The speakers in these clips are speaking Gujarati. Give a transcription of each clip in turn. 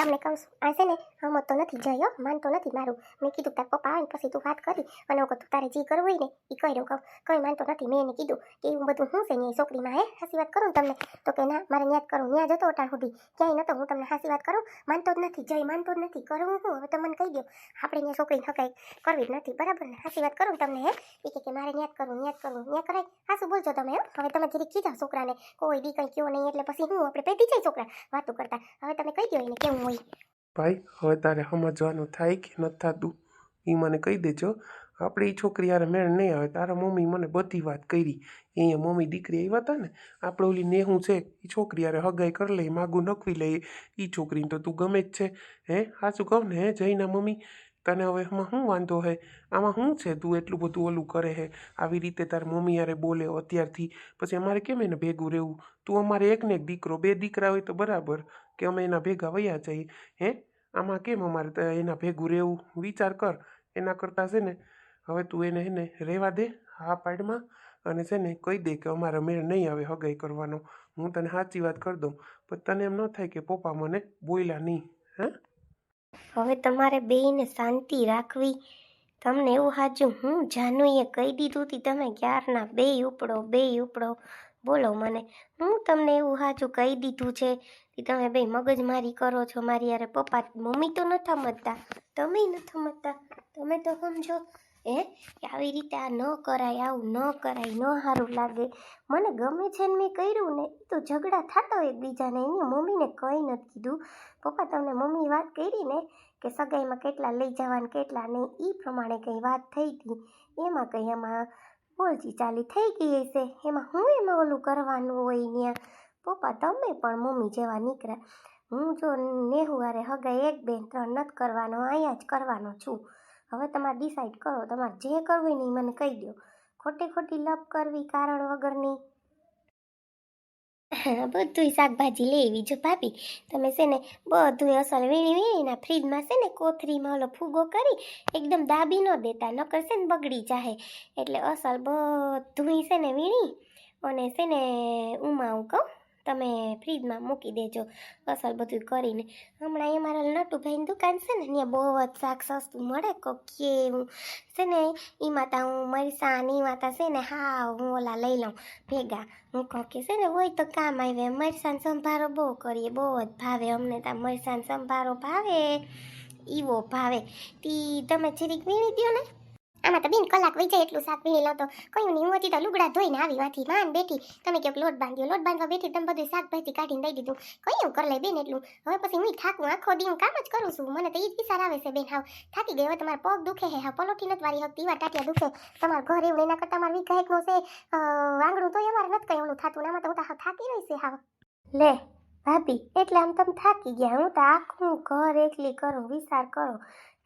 તમને કહું છું. આ છે ને હમત તો નથી જઈ, હો. માનતો નથી મારું. મેં કીધું તાર પપ્પા આવે ને પછી તું વાત કરી. અને હું તું તારે જે કરવું હોય ને એ કહી રહ્યું કહું. કંઈ માનતો નથી, મેં એને કીધું કે એવું બધું શું છે ને છોકરીમાં, હે? હાસી વાત કરું તમને? તો કે ના, મારે ન્યાદ કરું ન્યા જતો અટાણ સુધી. ક્યાંય નતો, હું તમને હાસી વાત કરું? માનતો જ નથી જય માનતો જ નથી કરવું હું. હવે તમને કહી દઉં આપણે ત્યાં છોકરીને હકાઈ કરવી જ નથી. બરાબર ને? હાસી વાત કરું તમને, હે? એ કે મારે ન્યાદ કરવું ન્યાદ કરવું. ન્યા કરાય? હાસું બોલજો તમે હવે તમે જરીક કીધા છોકરાને, કોઈ દી કંઈ કયો નહીં, એટલે પછી હું, આપણે પેટી જાય છોકરા વાતો કરતા. હવે તમે કહી દો એને કેવું હોય. ભાઈ, હવે તારે સમજવાનું થાય કે નથી થતું. એ મને કહી દેજો. આપણે એ છોકરી યાર મેળ નહીં આવે. તારા મમ્મી મને બધી વાત કરી. અહીંયા મમ્મી દીકરી આવ્યા હતા ને, આપણે ઓલી નેહું છે એ છોકરી યારે હગાઈ કરી લઈ માગું નખવી લઈ એ છોકરીને તો તું ગમે જ છે. હે, સાચું કહું ને, હે જઈના મમ્મી, તને હવે એમાં શું વાંધો હે? આમાં શું છે તું એટલું બધું ઓલું કરે હે? આવી રીતે તાર મમ્મી યારે બોલે અત્યારથી. પછી અમારે કેમ એને ભેગું રહેવું? તું અમારે એક ને એક દીકરો, બે દીકરા હોય તો બરાબર. કે અમે એના ભેગા વયા જઈએ, હે? આમાં કેમ અમારે એના ભેગું રહેવું? વિચાર કર. એના કરતાં છે ને, હવે તું એને એને રહેવા દે હા પાડમાં અને છે ને કહી દે કે અમારે મેળ નહીં આવે હગાઈ કરવાનો. હું તને સાચી વાત કરી દઉં, પણ તને એમ ન થાય કે પપ્પા મને બોલ્યા નહીં, હે? હવે તમારે બેયને શાંતિ રાખવી. તમને એવું હાજું હું જાનુએ કહી દીધું હતી તમે ક્યારના બે ઉપડો બે ઉપડો. બોલો મને, હું તમને એવું સાચું કહી દીધું છે કે તમે બે મગજમારી કરો છો, મારી યારે પપ્પા મમ્મી તો નથી સમજતા તમે નથી સમજતા તમે તો સમજો, હે, કે આવી રીતે આ ન કરાય, આવું ન કરાય, ન સારું લાગે. મને ગમે છે ને મેં કર્યું ને, એ તો ઝઘડા થતા એકબીજાને, એની મમ્મીને કંઈ નથી કીધું. પપ્પા તમને મમ્મી વાત કરી ને કે સગાઈમાં કેટલા લઈ જવાના, કેટલા નહીં એ પ્રમાણે કંઈ વાત થઈ હતી. એમાં કંઈ એમાં બોલજી ચાલી થઈ ગઈ હશે. એમાં હું એમાં ઓલું કરવાનું હોય ત્યાં પપ્પા, તમે પણ મમ્મી જેવા નીકળ્યા. હું જો નેહુ હારે હગાઈ એક બેન ત્રણ નથી કરવાનો, અહીંયા જ કરવાનો છું. હવે તમારે ડિસાઈડ કરો, તમારે જે કરવું હોય ને એ મને કહી દો ખોટી ખોટી લપ કરવી, કારણ વગરની બધુંય શાકભાજી લેવી જો ભાભી, તમે છે ને બધું અસલ વીણી વીણીના ફ્રીજમાં છે ને કોથરીમાં ઓલો ફૂગો કરી એકદમ દાબી ન દેતા, નકર છે ને બગડી જાહે. એટલે અસલ બધુંય છે ને વીણી અને છે ને ઉમાવું કહું. તમે ફ્રીજમાં મૂકી દેજો, અસલ બધું કરીને. હમણાં એ મારા નટુભાઈની દુકાન છે ને, ત્યાં બહુ જ શાક સસ્તું મળે કોક કેવું? છે ને એમાં માતા હું મરસાં એ માતા છે ને, હા, હું ઓલા લઈ લઉં, ભેગા. હું કહું કે, છે ને, હોય તો કામ આવે, મરસાન સંભારો બહુ કરીએ, બહુ જ ભાવે, અમને ત્યાં મરસાન સંભારો ભાવે એવો ભાવે. તી તમે જરીક વીણી દ્યો ને આમાં તો બેન કલાક વહી જાય એટલું શાક વીણી લો તો. કયું નહીં, હું તો લુગડા ધોઈને આવી વાથી માન બેઠી તમે કહો લોટ બાંધ્યો. લોટ બાંધવા બેઠી તમે બધું શાકભાજી કાઢીને દઈ દીધું. કયું કર બેન એટલું? હવે પછી હું થાકું, આખો દી હું કામ જ કરું છું. મને તો એ જ વિચાર આવે છે બેન હાવ. થાકી ગઈ, હવે તમારા પગ દુખે હે હા પલોઠી નથી વારી હકતી વા ટાટિયા દુખે. તમારું ઘર એવું એના કરતાં મારી વીઘા એકનો છે. આંગણું તો અમારે નથી કંઈ ઓલું થતું આમાં તો હું તો થાકી રહી છે હાવ. લે, ભાભી, એટલે આમ તમે થાકી ગયા. હું તો આખું ઘર એકલી કરું, વિચાર કરો.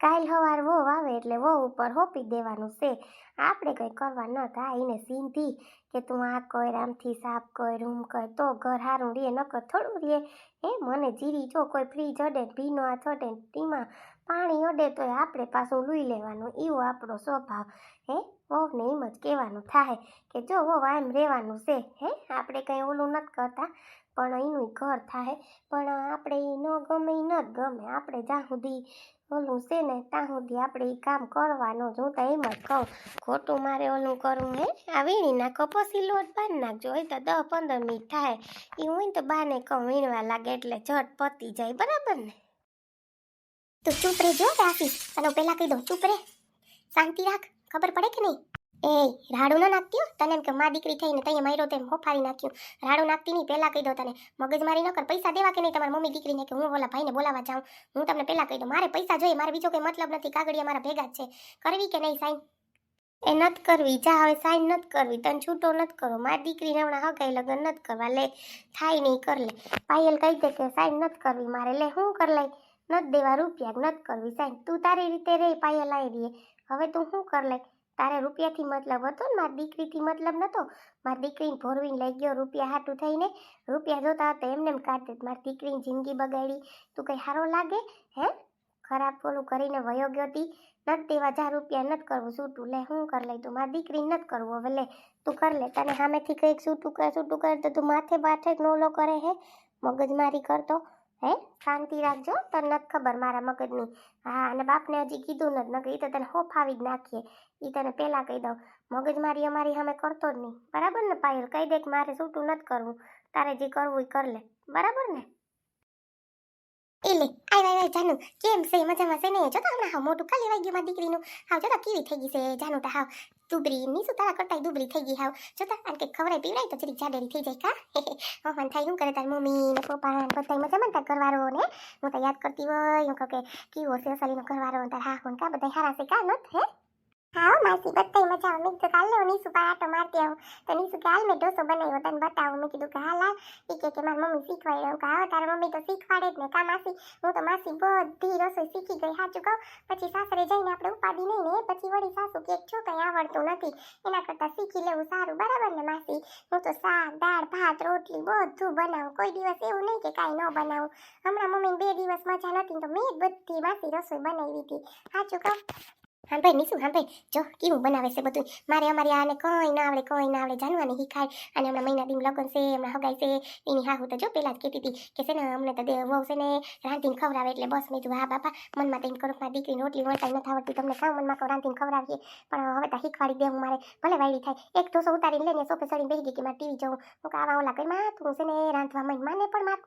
કાલ હવાર વહુ આવે એટલે વહુ ઉપર હોપી દેવાનું છે. આપણે કંઈ કરવા ન થાય એને સીધી, કે તું આ કર, આમથી સાફ કર, રૂમ કર, તો ઘર સારું રહે નકર થોડું રે. હે મને જીરી જો કોઈ ફ્રીજ અડે ભીનો આ ને ટીમાં પાણી અડે તો આપણે પાછું લઈ લેવાનું એવો આપણો સ્વભાવ. હે? વહુને એમ જ કહેવાનું થાય કે જો વહુ આમ રહેવાનું છે, હે? આપણે કંઈ ઓલું નથી કરતા, પણ એનું ઘર થાય. પણ આપણે એ ન ગમે એ ન ગમે. આપણે જ્યાં સુધી ઓલું છે ને, ત્યાં સુધી આપણે એ કામ કરવાનું. જ હું તો એમ જ કહું, ખોટું મારે ઓલું કરવું હે? આ વીણી નાખો પછી લોટ બાંધી નાખજો, હોય તો દસ પંદર મિનિટ થાય. એ ને તો બાને કહું, વીણવા લાગે એટલે ઝટ પતી જાય, બરાબર ને? તું ચૂપ રહેજો રાખી તને પહેલાં કહી દઉં, ચૂપ રે. શાંતિ રાખ, ખબર પડે કે નહીં? એ રાડું ન નાખતી તને કે મા દીકરી થઈને તઈએ માર્યો તેમ હોફારી નાખ્યું. રાડું નાખતી નહીં, પહેલાં કહી દો તને. મગજમારી ન કર, પૈસા દેવા કે નહીં તમારી મમ્મી દીકરીને કે હું ઓલા ભાઈને બોલાવા જાઉં? હું તમને પહેલાં કહી દઉં, મારે પૈસા જોઈએ, મારે બીજો કોઈ મતલબ નથી, કાગળિયા મારા ભેગા જ છે. કરવી કે નહીં સાઈન એ નથી કરવી, જા હવે સાઈન નથી કરવી, તને છૂટો નથી કરો. મારી દીકરીને હમણાં હગાઈ લગ્ન નથી કરવા, લે, થાય નહીં, કર લે. પાયલ કહી દે કે સાઈન નથી કરવી, મારે, લે, હું કર લઈ? નત દેવા રૂપિયા નત કરવી સાઈન તું તારી રીતે રે, પાયલ આવી રહીએ હવે તું શું કર લે? તારે રૂપિયાથી મતલબ હતો ને? મારી દીકરીથી મતલબ નહોતો મારી દીકરીને ભોરવીને લઈ ગયો રૂપિયા હાટું થઈને. રૂપિયા જોતા હતા એમને એમ કાઢ મારી દીકરીની જિંદગી બગાડી. તું કંઈ સારો લાગે? હે? ખરાબ પોલું કરીને વયો ગયો હતી નથી દેવા જા, રૂપિયા નથી કરવું. છૂટું લે. હું કર લઈ તું? મારી દીકરી નથી કરવું. હવે લે. તું કર લે. તને સામેથી કંઈક છૂટું કર છૂટું કર તો તું માથે બાથે નોલો કરે હે? મગજમારી કરતો. હે? શાંતિ રાખજો. તને નથી ખબર મારા મગજની. હા, અને બાપને હજી કીધું નથી. નકર એ તો તને હોફાવી જ નાખીએ. એ તને પહેલાં કહી દઉં. મગજમારી અમારી સામે કરતો જ નહીં. બરાબર ને, પાયલ? કહી દે કે મારે છૂટું નથી કરવું. તારે જે કરવું એ કર લે. બરાબર ને? એલે આય આય જાનુ કેમ છે મજામાં છે ને જો તો હમણાં હાવ મોટું કાલે વાગ્યું ગયું મારી દીકરીનું હાવ જો તો કેવી થઈ ગઈ છે જાનુ તો હાવ દુબરી ની શું તારા કરતા દુબરી થઈ ગઈ હાવ જો તો આને કંઈક ખવડાય પીવડાય તો જરીક જાડેરી થઈ જાય કા હવાન થાય શું કરે તાર મમ્મી ને પપ્પા ને બધા મજામાં તાર કરવારો ને હું તો યાદ કરતી હોય હું કહું કે કેવો છે અસલીનો કરવારો તાર હા હું કા બધા હારા છે કા નથ હે હા માસી બધાય મજા આવે મેં તો કાલ લો નીસુ પર આટો મારતી આવું. તો નીસુ કે, હાલ, મેં ઢોસો બનાવ્યો તને બતાવું. મેં કીધું કે, હાલ હાલ. ઈ કે કે, મારી મમ્મી શીખવાડે. હું કે હા તારી મમ્મી તો શીખવાડે જ ને. કા, માસી? હું તો માસી બધી રસોઈ શીખી ગઈ, સાચું કહું. પછી સાસરે જઈને આપણે ઉપાડી નહીં ને, પછી વળી સાસુ કે, છો, કંઈ આવડતું નથી. એના કરતાં શીખી લેવું સારું. બરાબર ને, માસી? હું તો શાક, દાળ, ભાત, રોટલી બધું બનાવું. કોઈ દિવસ એવું નહીં કે, કાંઈ ન બનાવું. હમણાં મમ્મી બે દિવસ મજા નથી તો મેં બધી માસી રસોઈ બનાવી હતી સાચું કહું? હા ભાઈ નીસુ હા ભાઈ જો, કેવું બનાવે છે બધું? મારે અમારે આને કોઈ ના આવડે, કોઈ ના આવડે. જાનવાની શીખાય અને હમણાં મહિના દી લગન છે, હમણાં હગાઈ છે. એની હાહુ તો જો પહેલાં જ કહેતી હતી કે છે ને, અમને તો વહુ છે ને, રાંધીને ખવડાવે એટલે બસ. મેં કીધું, હા, બાપા, મનમાં તો એમ કરું મારી દીકરીને રોટલી વણતા નથી આવડતી. તમને કામ મનમાં કહું, રાંધીને ખવડાવીએ. પણ હવે તો શીખવાડી દેવું મારે. ભલે વાયડી થાય. એક ઢોસો ઉતારીને લઈને સોફે ચડીને બેસી ગઈ કે મારે ટીવી જવું. હું કે ઓલા કઈ માં? છે ને, રાંધવા માંડ પણ માર.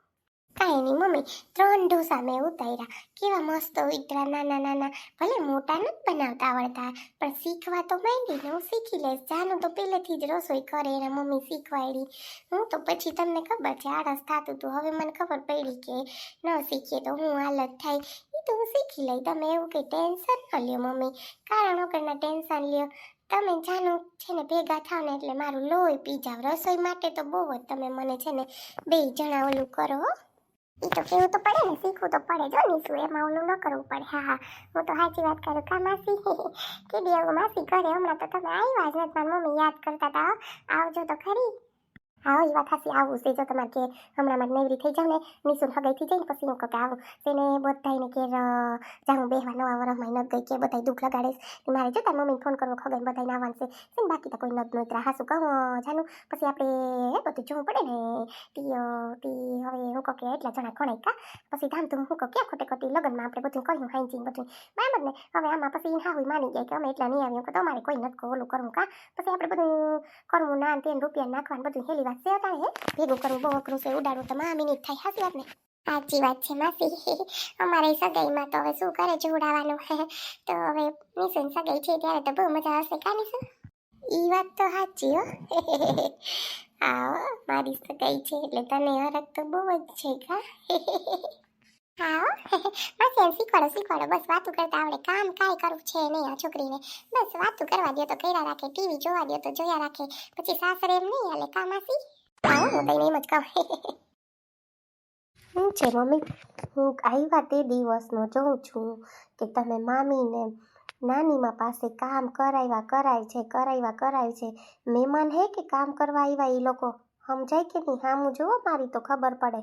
કાંઈ નહીં, મમ્મી, ત્રણ ઢોસા મેં ઉતાર્યા. કેવા મસ્ત ઉતરા નાના નાના ભલે મોટા નથી બનાવતા આવડતા, પણ શીખવા તો માંડી ને હું શીખી લઈશ. જાનું તો પહેલેથી જ રસોઈ કરે એના મમ્મી શીખવાડી. હું તો પછી તમને ખબર છે, આળસ થતું હતું હવે મને ખબર પડી કે ન શીખીએ તો હું હાલત થાય. એ તો હું શીખી લઈ. તમે એવું કંઈ ટેન્શન ન લ્યો, મમ્મી. કારણ વગરના ટેન્શન લ્યો. તમે જાણો છે ને ભેગા થાવ ને એટલે મારું લોહી પી જાવ રસોઈ માટે તો બહુ જ તમે મને છે ને બે જણા ઓલું કરો એ તો કેવું તો પડે ને, શીખવું તો પડે જો. નીસું એમાં ઓલું ન કરવું પડે. હા હા. હું તો સાચી વાત કરું. કા માસી? કે દેવું માસી ઘરે? હમણાં તો તમે આવ્યા જ મમ્મી યાદ કરતા હતા આવજો તો ખરી. હા એ વાત હાસી આવું છે તમારે કે હમણાં મારે નવરી થઈ જાવ ને નિશુન હગાઈ થઈ જાય ને, પછી હું કહું કે આવું. તેને બધાને કે જાઉં બેહવા નવા વરસમાં નથી ગઈ કે બધા દુઃખ લગાડે મારે જો તારી મમ્મીને ફોન કરવો ખગાઈ બધાને આવવાનું છે. ને બાકી તો કોઈ નથી નોતરા હાસું કહું જાનું. પછી આપણે બધું જોવું પડે ને. તી તી હવે હું કહું કે એટલા જણા ગણાય કા પછી ધામ ધૂમ હું કહું ક્યાં ખોટે ખોટી લગ્નમાં આપણે બધું કર્યું હાઈજીન બધું. બરાબર ને? હવે આમાં પછી હા હોય માની જાય કે અમે એટલા નહીં આવ્યું. કે તમારે કોઈ નથી ઓલું કરવું કા? પછી આપણે બધું કરવું ના ને તેન રૂપિયા નાખવાનું બધું હેલી વાત છે અટાણે ભેગું કરવું, બહુ અઘરું છે, ઉડાડવું તો મા મિનિટ થાય હાસી વાત ને સાચી વાત છે, માસી. અમારે સગાઈમાં તો હવે શું કરે જોડાવાનું તો હવે નિશુન સગાઈ છે, ત્યારે તો બહુ મજા આવશે કા નિશુન ઈ વાત તો સાચી, હો. હા મારી સગાઈ છે, એટલે તને હરક તો બહુ જ છે, કા? હા માસી એમ શીખવાડો શીખવાડો. બસ વાતું કરતા આવડે. કામ કાંઈ કરવું છે નહીં આ છોકરીને. બસ વાતું કરવા દો તો કર્યા રાખે, ટીવી જોવા દો તો જોયા રાખે. પછી સાસરે એમ નહીં હાલે, કામ હા હું એમ જ કહું. શું છે મમ્મી? હું આવ્યા તે દિવસનો જોઉં છું કે તમે મામીને નાનીમાં પાસે કામ કરાવ્યા, કરાય છે, કરાવ્યા, કરાય છે. મહેમાન હે કે કામ કરવા આવ્યા એ લોકો? સમજાય કે નહીં? હામું જુઓ મારી તો ખબર પડે.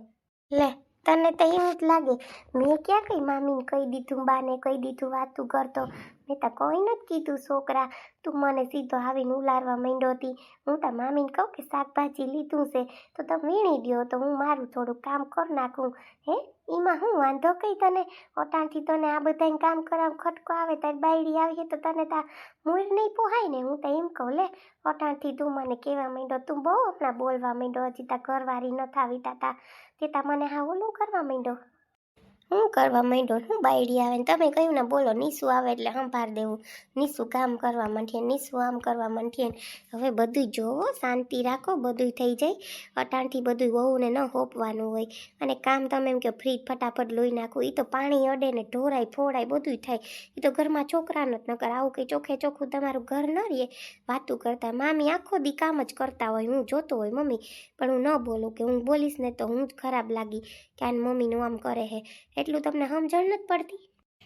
લે તને તો એવું જ લાગે. મેં ક્યાં કઈ મામીને કહી દીધું, બાને કહી દીધું વાતું કરતો. મેં તો કોઈ નથી કીધું, છોકરા, તું મને સીધો આવીને ઉલારવા માંડ્યો હતી હું તો મામીને કહું કે શાકભાજી લીધું છે, તો તમે વીણી દ્યો, તો હું મારું થોડું કામ કરી નાખું. હે? એમાં હું વાંધો કઈ તને? ઓટાણથી તને આ બધાને કામ કરાવ ખટકો આવે, તારી બાયડી આવીએ તો તને તા મૂળ નહીં પોહાય ને? હું તો એમ કહું, લે, અટાણથી તું મને કહેવા માંડ્યો, તું બહુ આપણા બોલવા માંડ્યો, હજી તા ઘરવાળી ન થાવી તા. તે તા મને હા ઓલું કરવા માંડ્યો. હું કરવા માંડ્યો? હું બાયડી આવે ને તમે કહ્યું ને બોલો, નીસું આવે એટલે સંભાર દેવું. નીસું કામ કરવા માંડીએ, નીસું આમ કરવા માંડીએ હવે બધું જોવો, શાંતિ રાખો બધું થઈ જાય. અટાણથી બધું વહુને ન હોપવાનું હોય. અને કામ તમે એમ કે ફ્રીજ ફટાફટ લોહી નાખો એ તો પાણી અડે ને ઢોરાય, ફોડાય બધું થાય. એ તો ઘરમાં છોકરાનો જ, નકર આવું કંઈ ચોખ્ખે ચોખ્ખું તમારું ઘર ન રહીએ વાતું કરતા, મામી આખો દી કામ જ કરતા હોય, હું જોતો હોય મમ્મી. પણ હું ન બોલું કે હું બોલીશ ને તો હું જ ખરાબ લાગી. કે આ મમ્મીનું આમ કરે હે. એટલું તમને સમજણ નથી પડતી?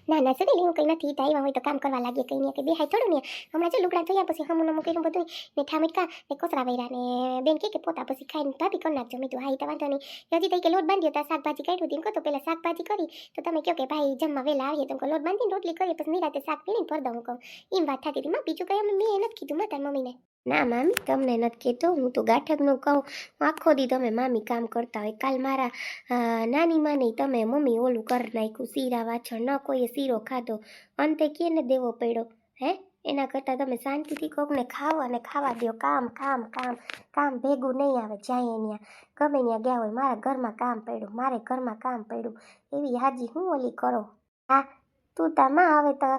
ના ના સડી હું કંઈ નથી. આવ્યા હોય તો કામ કરવા લાગીએ કંઈ નહીં. કે બે હાઈ થોડું ને. હમણાં જો લુગડા ધોયા પછી હમું નમું કર્યું બધું ને ઠામીટકા ને કોસરા વૈરા ને બેન કે કે પોતા પછી ખાઈને ભાભી કરી નાખજો. મેં તો હા તો વાંધો નહીં. હજી તઈ કે લોટ બાંધ્યો તા, શાકભાજી કાઢ્યું હતી. તો પહેલાં શાકભાજી કરી તો તમે કહો કે ભાઈ જમવા વહેલા આવીએ. તો લોટ બાંધીને રોટલી કરીએ. પછી નિરાતે શાક પીણીને ભર દઉં કહું. એમ વાત થતી હતી. માં, બીજું કંઈ મેં નથી કીધું, માં મમ્મીને. ના મામી, તમને નથી કહેતો. હું તો ગાંઠકનું કહું. આખો દી તમે મામી કામ કરતા હોય. કાલ મારા નાની માની તમે મમ્મી ઓલું કરી નાખ્યું, શીરા વાછળ ન કોઈએ શીરો ખાધો. અંતે કેને દેવો પડ્યો? હે? એના કરતાં તમે શાંતિથી કોકને ખાવ અને ખાવા દો કામ કામ કામ કામ ભેગું નહીં આવે. જાય ત્યાં ગમે ત્યાં ગયા હોય, મારા ઘરમાં કામ પડ્યું. મારે ઘરમાં કામ પડ્યું. એવી હાજી હું ઓલી કરો? હા, તું તામાં હવે તો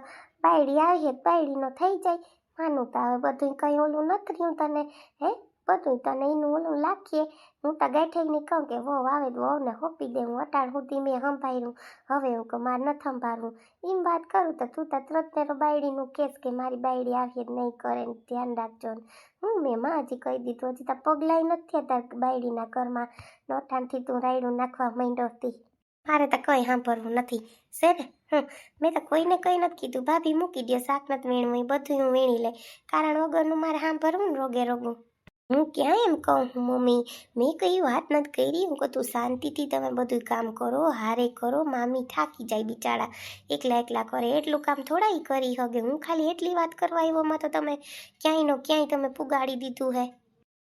બાયડી આવે બાયડીનો થઈ જાય. માનું તો હવે બધું કંઈ ઓલું નથી રહ્યું તને, હે? બધું તને એનું ઓલું લાખીએ હું તો ગાંઠાઈને કહું કે વહુ આવે તો વહુને હોપી દે, હું અટાણ સુધી મેં સંભાળ્યું. હવે હું કે મારે નથી સંભાળવું. એમ વાત કરું તો તું તો તરત ને બાયડીનું કેસ કે મારી બાયડી આવીએ નહીં કરે ને ધ્યાન રાખજો ને. હું મેં માં હજી કહી દીધું, હજી તો પગલાય નથી તાર બાયડીના ઘરમાં. નોઠાણથી તું રાયડું નાખવા માંડ્યોથી મારે તો કંઈ સાંભળવું નથી. છે ને હમ, મેં તો કોઈને કંઈ નથી કીધું. ભાભી મૂકી દો, શાક નથી વીણવું બધું હું વીણી લે. કારણ વગરનું મારે સાંભળવું ને રોગે રોગું. હું ક્યાં એમ કહું હું, મમ્મી? મેં કઈ વાત નથી કરી. હું કહું, તું શાંતિથી તમે બધું કામ કરો, હારે કરો, મામી થાકી જાય બિચારા. એકલા એકલા કરે, એટલું કામ થોડા કરી હગે. હું ખાલી એટલી વાત કરવા આવ્યોમાં તો તમે ક્યાંયનો ક્યાંય તમે પુગાડી દીધું હે.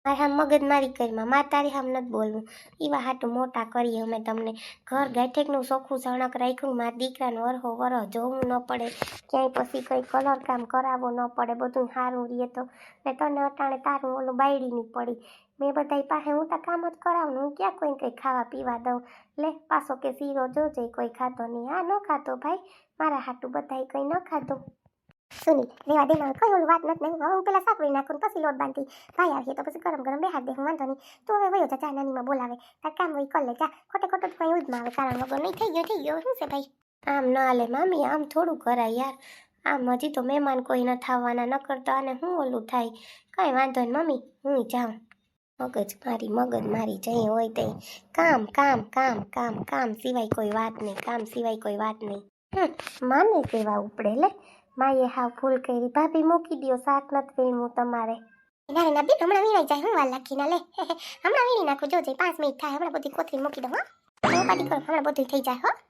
મારે મગજ મારી કરીમાં મારે તારી આમ નથી બોલવું. એવા હાટું મોટા કરીએ અમે તમને. ઘર ગાંઠેકનું ચોખ્ખું સણક રાખ્યું મારા દીકરાનો વરહો વરહ જોવું ન પડે. ક્યાંય પછી કંઈ કલર કામ કરાવવો ન પડે. બધું સારું રહીએ તો. ને તને અટાણે તારું ઓલું બાયડીની પડી. મેં બધાય પાસે હું તો કામ જ કરાવું હું ક્યાં કોઈ કંઈ ખાવા પીવા દઉં? લે, પાછો કે શીરો જોજે, કોઈ ખાતો નહીં. હા ન ખાતો ભાઈ. મારા હાટું બધાય કંઈ ન ખાતું સુની રેવા દે મારે કઈ વાત નથી નહીં હું પેલા સાકરી નાખું પછી લોટ બાંધી ભાઈ આવીએ તો પછી ગરમ ગરમ બેહાડ દે હું વાંધો નહીં તું હવે વયો જા ચા નાનીમાં બોલાવે તાર કામ હોય કર લે જા ખોટે ખોટો કંઈ ઉદમાં આવે કારણ વગર નહીં થઈ ગયો થઈ ગયો શું છે ભાઈ આમ ના હાલે મામી આમ થોડું કરાય યાર આમ હજી તો મહેમાન કોઈ ન થવાના ન કરતા અને હું ઓલું થાય કાંઈ વાંધો નહીં મમ્મી હું જાઉં મગજ મારી મગજ મારી જઈ હોય તે કામ કામ કામ કામ કામ સિવાય કોઈ વાત નહીં કામ સિવાય કોઈ વાત નહીં માને કેવા ઉપડે લે માએ હાવ ફૂલ કરી. ભાભી મૂકી દ્યો, શાક નથી વીણવું તમારે. ના ના બેન, હમણાં વીણાઈ જાય, હું વાર લખી ના, લે. હમણાં વીણી નાખું જોજે પાંચ મિનિટ થાય, હમણાં બધી કોથળી મૂકી દઉં, હો. પાટી કરો હમણાં બધું થઈ જાય, હો.